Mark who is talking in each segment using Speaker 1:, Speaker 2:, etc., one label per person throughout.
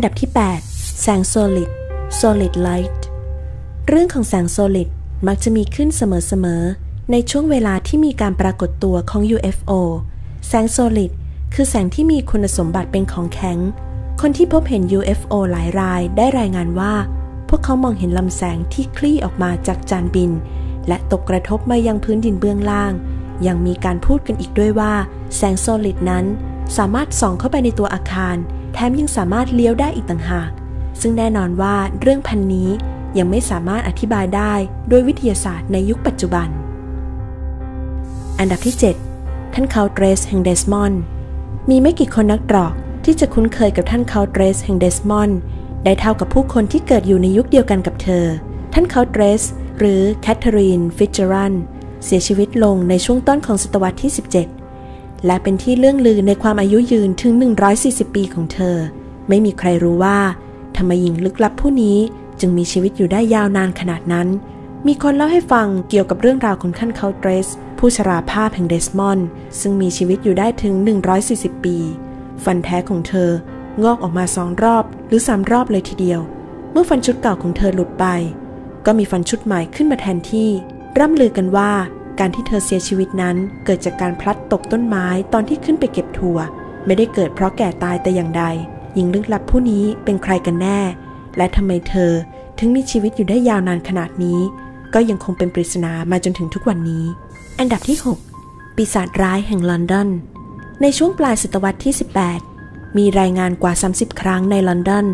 Speaker 1: นดับที่ 8 แสงโซลิด solid light เรื่องของแสงโซลิดมักจะมีขึ้นเสมอๆ ในช่วงเวลาที่มีการปรากฏตัวของ UFO แสงโซลิดคือแสงที่มีคุณสมบัติเป็นของแข็ง คนที่พบเห็น UFO หลายรายได้รายงานว่า พวกเขามองเห็นลำแสงที่คลี่ออกมาจากจานบิน และตกกระทบมายังพื้นดินเบื้องล่าง ยังมีการพูดกันอีกด้วยว่า แสงโซลิดนั้นสามารถส่องเข้าไปในตัวอาคาร แถมยังสามารถเลี้ยวได้อีกต่างหาก ซึ่งแน่นอนว่าเรื่องพันนี้ยังไม่สามารถอธิบายได้โดยวิทยาศาสตร์ในยุคปัจจุบัน อันดับที่ 7 ท่านคาวเดรสแห่งเดสมอนด์มีไม่กี่คนนักตรอกที่จะคุ้นเคยกับท่านคาวเดรสแห่งเดสมอนด์ได้เท่ากับผู้คนที่เกิดอยู่ในยุคเดียวกันกับเธอ ท่านคาวเดรสหรือแคทเธอรีน ฟิชเจอรันเสียชีวิตลงในช่วงต้นของศตวรรษที่ 17 และเป็นที่เรื่องลือในความอายุยืนถึง 140 ปีของเธอ ไม่มีใครรู้ว่าทำไมหญิงลึกลับผู้นี้จึงมีชีวิตอยู่ได้ยาวนานขนาดนั้น มีคนเล่าให้ฟังเกี่ยวกับเรื่องราวของท่านเคาเดรส ผู้ชราภาพแห่งเดสมอนด์ซึ่งมีชีวิตอยู่ได้ถึง 140 ปี ฟันแท้ของเธองอกออกมาสองรอบหรือสามรอบเลยทีเดียว เมื่อฟันชุดเก่าของเธอหลุดไป ก็มีฟันชุดใหม่ขึ้นมาแทนที่ ร่ำลือกันว่า การที่เธอเสียชีวิตนั้น เกิดจากการพลัดตกต้นไม้ตอนที่ขึ้นไปเก็บถั่ว ไม่ได้เกิดเพราะแก่ตายแต่อย่างใด หญิงลึกลับผู้นี้เป็นใครกันแน่ และทำไมเธอถึงมีชีวิตอยู่ได้ยาวนานขนาดนี้ ก็ยังคงเป็นปริศนามาจนถึงทุกวันนี้ อันดับที่ 6 ปีศาจร้ายแห่งลอนดอน ในช่วงปลายศตวรรษที่ 18 มีรายงานกว่า 30 ครั้งในลอนดอน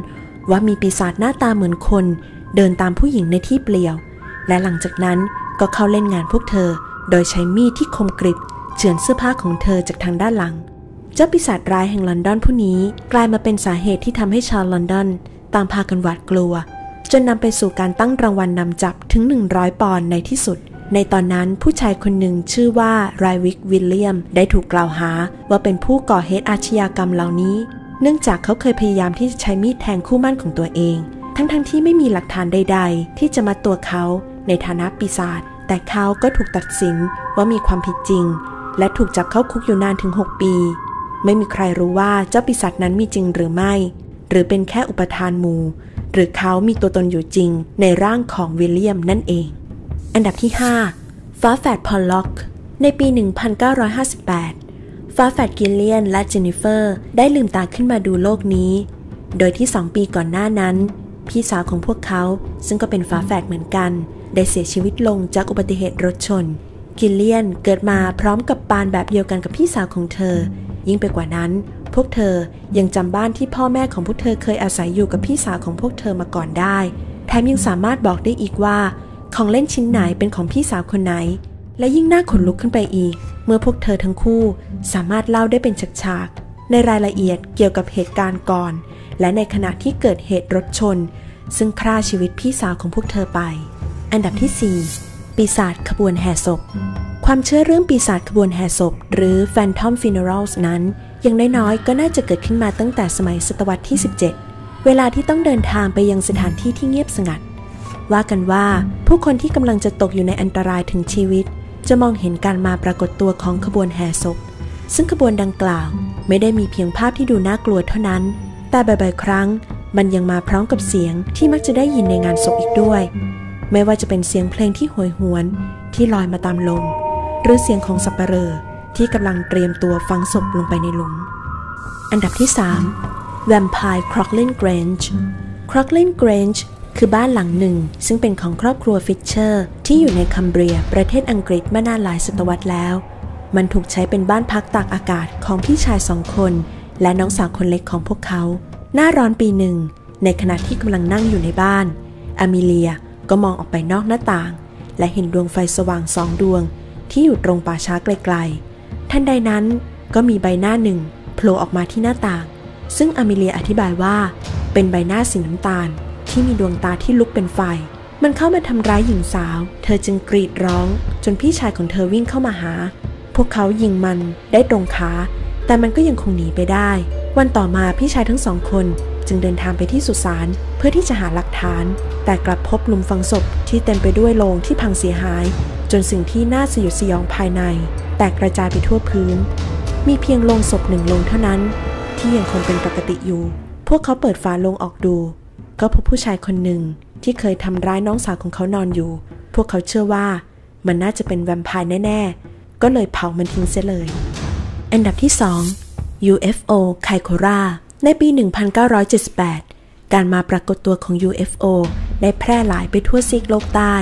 Speaker 1: ว่ามีปีศาจหน้าตาเหมือนคน เดินตามผู้หญิงในที่เปลี่ยว และหลังจากนั้นก็เข้าเล่นงานพวกเธอ โดยใช้มีดที่คมกริบเฉือนเสื้อผ้าของเธอจากทางด้านหลัง เจ้าปีศาจร้ายแห่งลอนดอนผู้นี้กลายมาเป็นสาเหตุที่ทำให้ชาวลอนดอนต่างพากันหวาดกลัว จนนำไปสู่การตั้งรางวัลนนำจับถึง 100 ปอนด์ในที่สุด ในตอนนั้นผู้ชายคนหนึ่งชื่อว่าไรวิกวิลเลียม ได้ถูกกล่าวหาว่าเป็นผู้ก่อเหตุอาชญากรรมเหล่านี้ เนื่องจากเขาเคยพยายามที่จะใช้มีดแทงคู่มั่นของตัวเอง ทั้งๆทที่ไม่มีหลักฐานใด ๆ ที่จะมาตัวเขาในฐานะปีศาจ แต่เขาก็ถูกตัดสินว่ามีความผิดจริง และถูกจับเข้าคุกอยู่นานถึง 6 ปี ไม่มีใครรู้ว่าเจ้าปีศาจนั้นมีจริงหรือไม่ หรือเป็นแค่อุปทานหมู่หรือเขามีตัวตนอยู่จริงในร่างของวิลเลียมนั่นเอง อันดับที่ 5 ฟ้าแฝดพอลล็อก ในปี 1958 ฟ้าแฝดกิลเลียนและเจนนิเฟอร์ ได้ลืมตาขึ้นมาดูโลกนี้ โดยที่สองปีก่อนหน้านั้น พี่สาวของพวกเขาซึ่งก็เป็นฟ้าแฝดเหมือนกัน ได้เสียชีวิตลงจากอุบัติเหตุรถชน กิลเลียนเกิดมาพร้อมกับปานแบบเดียวกันกับพี่สาวของเธอ ยิ่งไปกว่านั้น พวกเธอยังจำบ้านที่พ่อแม่ของพวกเธอเคยอาศัยอยู่กับพี่สาวของพวกเธอมาก่อนได้ แถมยังสามารถบอกได้อีกว่า ของเล่นชิ้นไหนเป็นของพี่สาวคนไหน และยิ่งน่าขนลุกขึ้นไปอีก เมื่อพวกเธอทั้งคู่สามารถเล่าได้เป็นฉากๆในรายละเอียดเกี่ยวกับเหตุการณ์ก่อน และในขณะที่เกิดเหตุรถชน ซึ่งฆ่าชีวิตพี่สาวของพวกเธอไป อันดับที่ 4 ปีศาจขบวนแห่ศพ ความเชื่อเรื่องปีศาจขบวนแห่ศพ หรือ Phantom Funerals นั้นอย่างน้อยๆ ก็น่าจะเกิดขึ้นมาตั้งแต่สมัยศตวรรษที่ 17 เวลาที่ต้องเดินทางไปยังสถานที่ที่เงียบสงัด ว่ากันว่าผู้คนที่กำลังจะตกอยู่ในอันตรายถึงชีวิต จะมองเห็นการมาปรากฏตัวของขบวนแห่ศพ ซึ่งขบวนดังกล่าวไม่ได้มีเพียงภาพที่ดูน่ากลัวเท่านั้น แต่บ่อยๆ ครั้ง มันยังมาพร้อมกับเสียงที่มักจะได้ยินในงานศพอีกด้วย ไม่ว่าจะเป็นเสียงเพลงที่โหยหวนที่ลอยมาตามลม หรือเสียงของสับปเหร่อที่กำลังเตรียมตัวฝังศพลงไปในหลุม อันดับที่ 3 Vampire Crocklin Grange Crocklin Grange คือบ้านหลังหนึ่ง ซึ่งเป็นของครอบครัวฟิชเชอร์ที่อยู่ในคัมเบรีย ประเทศอังกฤษมานานหลายศตวรรษแล้ว มันถูกใช้เป็นบ้านพักตากอากาศของพี่ชายสองคน และน้องสาวคนเล็กของพวกเขา หน้าร้อนปีหนึ่ง ในขณะที่กำลังนั่งอยู่ในบ้านอมิเลีย ก็มองออกไปนอกหน้าต่าง และเห็นดวงไฟสว่างสองดวง ที่อยู่ตรงป่าช้าไกลทันใดนั้นก็มีใบหน้าหนึ่งโผล่ออกมาที่หน้าต่าง ซึ่งอเมเลียอธิบายว่าเป็นใบหน้าสีน้ำตาล ที่มีดวงตาที่ลุกเป็นไฟ มันเข้ามาทำร้ายหญิงสาว เธอจึงกรีดร้อง จนพี่ชายของเธอวิ่งเข้ามาหา พวกเขายิงมันได้ตรงขาแต่มันก็ยังคงหนีไปได้ วันต่อมาพี่ชายทั้งสองคน จึงเดินทางไปที่สุสานเพื่อที่จะหาหลักฐาน แต่กลับพบหลุมฝังศพที่เต็มไปด้วยโลงที่พังเสียหาย จนสิ่งที่น่าสยดสยองภายใน แตกกระจายไปทั่วพื้น มีเพียงโลงศพหนึ่งโลงเท่านั้น ที่ยังคงเป็นปกติอยู่ พวกเขาเปิดฝาโลงออกดู ก็พบผู้ชายคนหนึ่งที่เคยทำร้ายน้องสาวของเขานอนอยู่ พวกเขาเชื่อว่ามันน่าจะเป็นแวมไพร์แน่ๆ ก็เลยเผามันทิ้งเสียเลย อันดับที่ 2 UFO ไคโครา ในปี 1978 การมาปรากฏตัวของ UFO ได้แพร่หลายไปทั่วซีกโลกใต้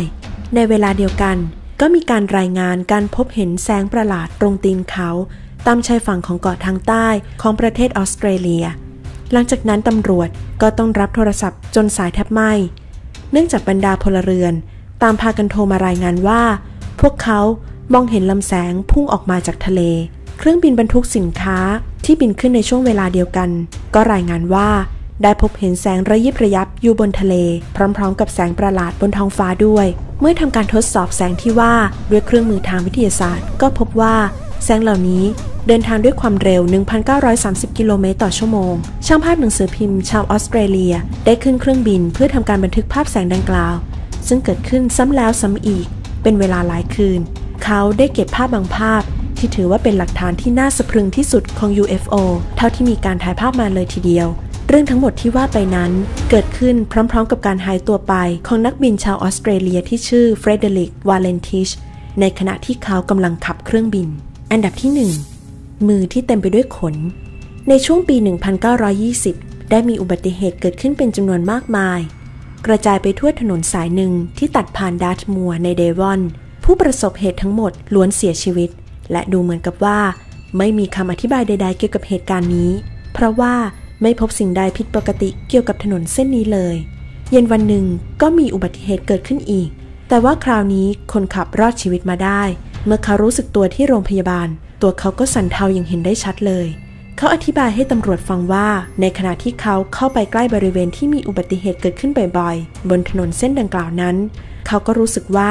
Speaker 1: ในเวลาเดียวกัน ก็มีการรายงานการพบเห็นแสงประหลาดตรงตีนเขา ตามชายฝั่งของเกาะทางใต้ของประเทศออสเตรเลีย หลังจากนั้นตำรวจก็ต้องรับโทรศัพท์จนสายแทบไหม้เนื่องจากบรรดาพลเรือน ตามพากันโทรมารายงานว่า พวกเขามองเห็นลำแสงพุ่งออกมาจากทะเล เครื่องบินบรรทุกสินค้าที่บินขึ้นในช่วงเวลาเดียวกัน ก็รายงานว่า ได้พบเห็นแสงระยิบระยับอยู่บนทะเล พร้อมๆ กับแสงประหลาดบนท้องฟ้าด้วย เมื่อทำการทดสอบแสงที่ว่าด้วยเครื่องมือทางวิทยาศาสตร์ ก็พบว่าแสงเหล่านี้เดินทางด้วยความเร็ว 1,930 กิโลเมตรต่อชั่วโมง ช่างภาพหนังสือพิมพ์ชาวออสเตรเลีย ได้ขึ้นเครื่องบินเพื่อทำการบันทึกภาพแสงดังกล่าว ซึ่งเกิดขึ้นซ้ำแล้วซ้ำอีก เป็นเวลาหลายคืน เขาได้เก็บภาพบางภาพ ที่ถือว่าเป็นหลักฐานที่น่าสะพรึงที่สุดของ UFO เท่าที่มีการถ่ายภาพมาเลยทีเดียว เรื่องทั้งหมดที่ว่าไปนั้น เกิดขึ้นพร้อมๆ กับการหายตัวไปของนักบินชาวออสเตรเลียที่ชื่อเฟรเดริกวาเลนติชในขณะที่เขากำลังขับเครื่องบิน อันดับที่ 1 มือที่เต็มไปด้วยขน ในช่วงปี 1920 ได้มีอุบัติเหตุเกิดขึ้นเป็นจำนวนมากมาย กระจายไปทั่วถนนสายหนึ่งที่ตัดผ่านดัตมัวในเดวอน ผู้ประสบเหตุทั้งหมดล้วนเสียชีวิต และดูเหมือนกับว่า ไม่มีคำอธิบายใด ๆ เกี่ยวกับเหตุการณ์นี้ เพราะว่าไม่พบสิ่งใดผิดปกติเกี่ยวกับถนนเส้นนี้เลย เย็นวันหนึ่งก็มีอุบัติเหตุเกิดขึ้นอีก แต่ว่าคราวนี้คนขับรอดชีวิตมาได้ เมื่อเขารู้สึกตัวที่โรงพยาบาล ตัวเขาก็สั่นเทาอย่างเห็นได้ชัดเลยเขาอธิบายให้ตำรวจฟังว่า ในขณะที่เขาเข้าไปใกล้บริเวณที่มีอุบัติเหตุเกิดขึ้นบ่อยๆ บนถนนเส้นดังกล่าวนั้น เขาก็รู้สึกว่า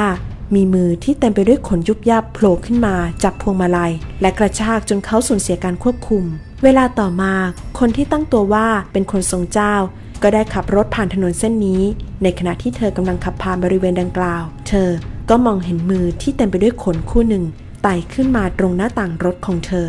Speaker 1: มีมือที่เต็มไปด้วยขนยุบยับโผล่ขึ้นมาจับพวงมาลัย และกระชากจนเขาสูญเสียการควบคุม เวลาต่อมา คนที่ตั้งตัวว่าเป็นคนทรงเจ้า ก็ได้ขับรถผ่านถนนเส้นนี้ ในขณะที่เธอกำลังขับผ่านบริเวณดังกล่าว เธอก็มองเห็นมือที่เต็มไปด้วยขนคู่หนึ่งไต่ขึ้นมาตรงหน้าต่างรถของเธอ